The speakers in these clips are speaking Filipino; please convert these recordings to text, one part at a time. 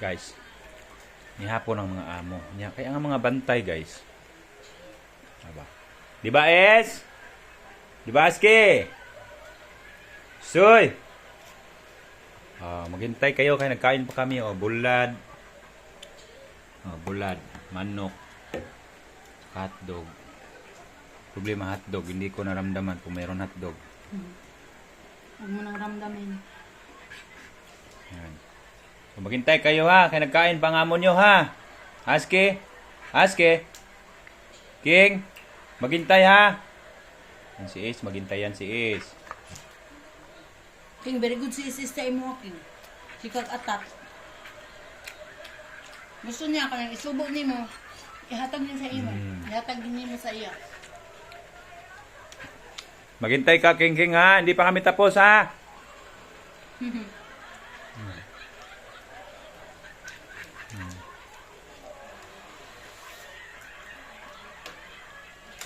Guys. Nihapon ang mga amo. Niya kaya ang mga bantay, guys. Aba. Di ba, Es? Di ba, Aski? Soy! Ah, maghintay kayo kaya nagkain pa kami oh, bulad. Oh, bulad, manok, hotdog. Problema hotdog, hindi ko naramdaman kung mayroon hotdog. Huwag mo nang ramdamin. Yan. Maghintay kayo ha, kaya nagkain pa nga mo nyo ha. Aske, Aske, King, maghintay ha. Yan si Ace, maghintay yan si Ace. King, very good si sister mo, King. Si Kag Atat. Gusto niya ka nang isubo ni mo. Ihatag niya sa iyo. Mm. Ihatag din mo sa iya. Maghintay ka, King King ha, hindi pa kami tapos ha.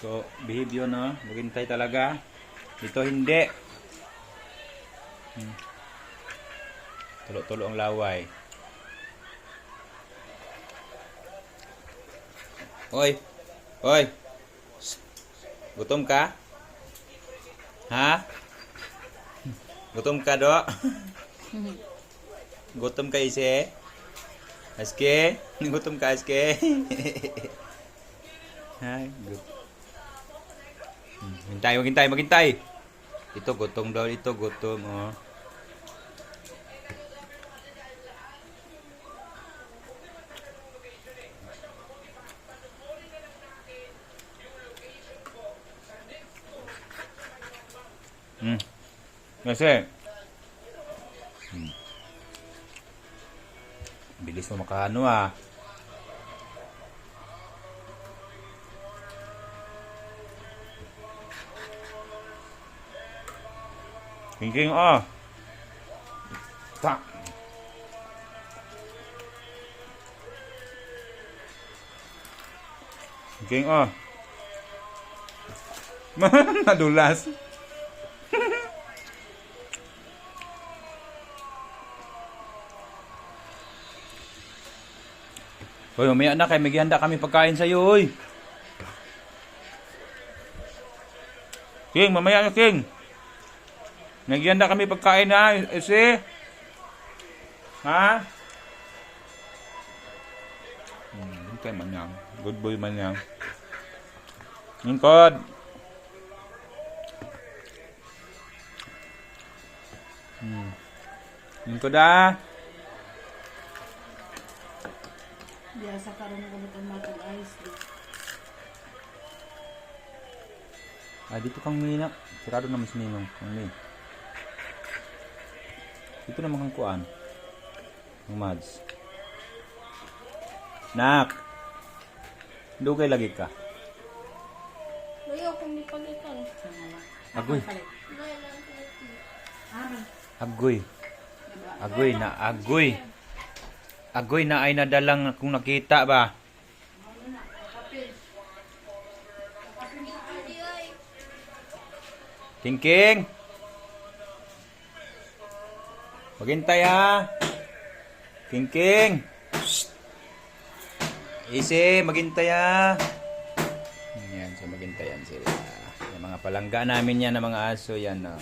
So, behave yun, no? Maghintay talaga. Ito hindi. Hmm. Tulo-tulo ang laway. Hoy! Hoy! Gutom ka? Ha? Gutom ka, do? Gutom ka, ise? Aske? Gutom ka, aske? Ay, gut- Hmm, Hintay, maghintay, maghintay. Ito, gutom daw. Ito, gutom, oh. Hmm. Kasi, hmm. Bilis mo makaano ah. King ah. Tak. King ah. Nadulas. Hoy, umaya na kay may gihanda kami pagkain sa iyo, hoy. King, mamaya na, King. Nagyanda kami pagkain na, ese. Ha? Hmm, hintay man yan. Good boy man yan. Hmm. Lingkod ah. Diya sa karoon ng gamot ang matang ayos. di. Ah, dito kang mina. Sirado naman si Ninong. Kang Min. Dito naman kang kuan. Ang mads. Nak! Dugay lagi ka. Layo kung di palitan. Agoy. Agoy. Agoy na agoy. Agoy na ay nadalang kung nakita ba. King King. Maghintay ha. King King. Shh. Easy, maghintay ha. Yan, so maghintayan sila. Yung mga palangga namin yan ng mga aso yan. Oh.